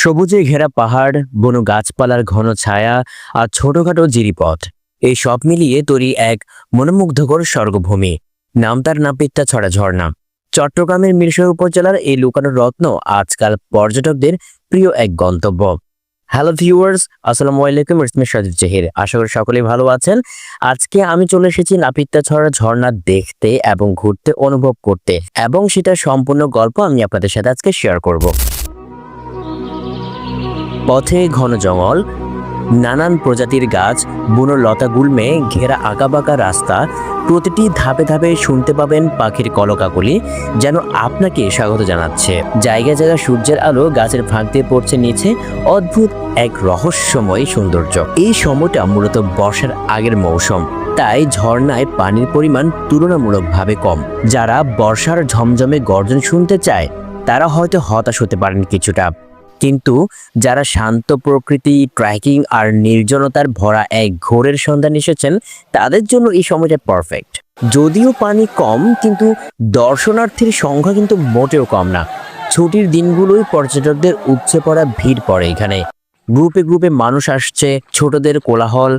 সবুজে ঘেরা পাহাড়, বন গাছপালার ঘন ছায়া আর ছোটখাটো জিরিপথ। এই সব মিলিয়ে তৈরি এক মনোমুগ্ধকর স্বর্গভূমি। নাম তার নাপিত্তা ছড়া ঝর্ণা। চট্টগ্রামের মিরসর উপজেলার এই লুকানো রত্ন আজকাল পর্যটকদের প্রিয় এক গন্তব্য। হ্যালো ভিউয়ার্স আসসালামু আলাইকুম ইসমি সাজিদ জহির। আশা করি সকলেই ভালো আছেন। আজকে আমি চলে এসেছি নাপিত্তা ছড়া ঝর্ণা দেখতে এবং ঘুরতে, অনুভব করতে। এবং সেটার সম্পূর্ণ গল্প আমি আপনাদের সাথে আজকে শেয়ার করব। পথে ঘন জঙ্গল, নানান প্রজাতির গাছ, বুনো লতা গুল্মে ঘেরা আঁকাবাঁকা রাস্তা, প্রতিটি ধাপে ধাপে শুনতে পাবেন পাখির কলকাকলি যেন আপনাকে স্বাগত জানাচ্ছে। জায়গা জায়গা সূর্যের আলো গাছের ফাঁক দিয়ে পড়ছে নিচে, অদ্ভুত এক রহস্যময় সৌন্দর্য। এই সময়টা মূলত বর্ষার আগের মৌসুম, তাই ঝর্ণায় পানির পরিমাণ তুলনামূলকভাবে কম। যারা বর্ষার ঝমঝমে গর্জন শুনতে চায়, তারা হয়তো হতাশ হতে পারেন কিছুটা। কিন্তু যারা শান্ত প্রকৃতি ট্রেকিং আর নির্জনতার ভরা এক ঘোরের সন্ধান এসেছেন, তাদের জন্য এই সময়টা পারফেক্ট যদিও পানি কম, কিন্তু দর্শনার্থীর সংখ্যা কিন্তু মোটেও কম না। ছুটির দিনগুলোই পর্যটকদের উপচে পড়া ভিড় পড়ে এখানে। গ্রুপে গ্রুপে মানুষ আসছে, ছোটদের কোলাহল,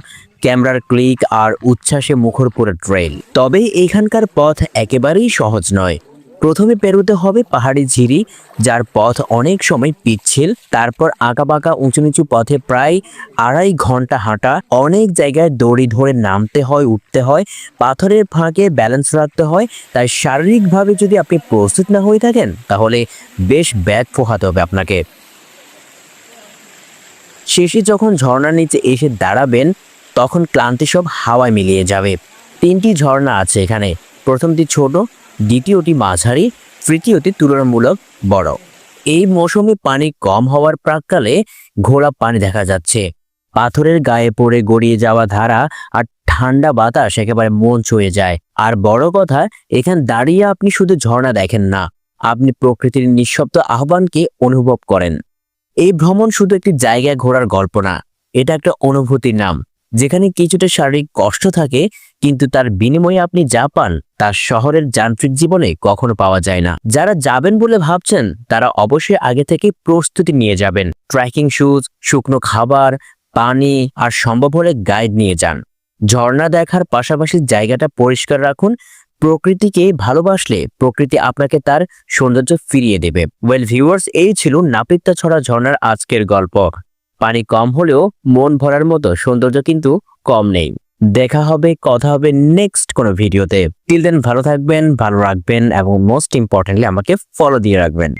ক্যামেরার ক্লিক আর উচ্ছ্বাসে মুখর পুরো ট্রেল তবে এখানকার পথ একেবারেই সহজ নয়। প্রথমে পেরোতে হবে পাহাড়ি ঝিরি, যার পথ অনেক সময় পিচ্ছিল। তারপর আঁকাবাঁকা উঁচু নিচু পথে প্রায় আড়াই ঘণ্টা হাঁটা। অনেক জায়গায় দড়ি ধরে নামতে হয়, উঠতে হয়। পাথরের ফাঁকে ব্যালেন্স রাখতে হয়। তাই শারীরিকভাবে যদি আপনি প্রস্তুত না হয়ে থাকেন, তাহলে বেশ ব্যাগ পোহাতে হবে আপনাকে। শেষে যখন ঝর্ণার নিচে এসে দাঁড়াবেন, তখন ক্লান্তি সব হাওয়ায় মিলিয়ে যাবে। তিনটি ঝর্ণা আছে এখানে। প্রথমটি ছোট দ্বিতীয়টি মাঝারি, তৃতীয়টি তুলনামূলক বড়। এই মৌসুমে পানি কম হওয়ার প্রাককালে ঘোড়া পানি দেখা যাচ্ছে। পাথরের গায়ে পড়ে গড়িয়ে যাওয়া ধারা আর ঠান্ডা বাতাস একেবারে মন ছুঁয়ে যায়। আর বড় কথা, এখানে দাঁড়িয়ে আপনি শুধু ঝর্ণা দেখেন না, আপনি প্রকৃতির নিঃশব্দ আহ্বানকে অনুভব করেন। এই ভ্রমণ শুধু একটি জায়গায় ঘোরার গল্প না, এটা একটা অনুভূতির নাম। যেখানে কিছুটা শারীরিক কষ্ট থাকে, কিন্তু তার বিনিময়ে আপনি যা পান, তা শহরের যান্ত্রিক জীবনে কখনো পাওয়া যায় না। যারা যাবেন বলে ভাবছেন, তারা অবশ্যই আগে থেকে প্রস্তুতি নিয়ে যাবেন। ট্রেকিং শুজ, শুকনো খাবার, পানি আর সম্ভব হলে গাইড নিয়ে যান। ঝর্ণা দেখার পাশাপাশি জায়গাটা পরিষ্কার রাখুন। প্রকৃতিকে ভালোবাসলে প্রকৃতি আপনাকে তার সৌন্দর্য ফিরিয়ে দেবে। ওয়েল ভিউয়ার্স এই ছিল নাপিত্তা ছড়া ঝর্ণার আজকের গল্প। পানি কম হলেও মন ভরার মতো সৌন্দর্য কিন্তু কম নেই। দেখা হবে, কথা হবে নেক্সট কোনো ভিডিওতে। টিল দেন ভালো থাকবেন, ভালো রাখবেন এবং মোস্ট ইম্পর্টেন্টলি আমাকে ফলো দিয়ে রাখবেন।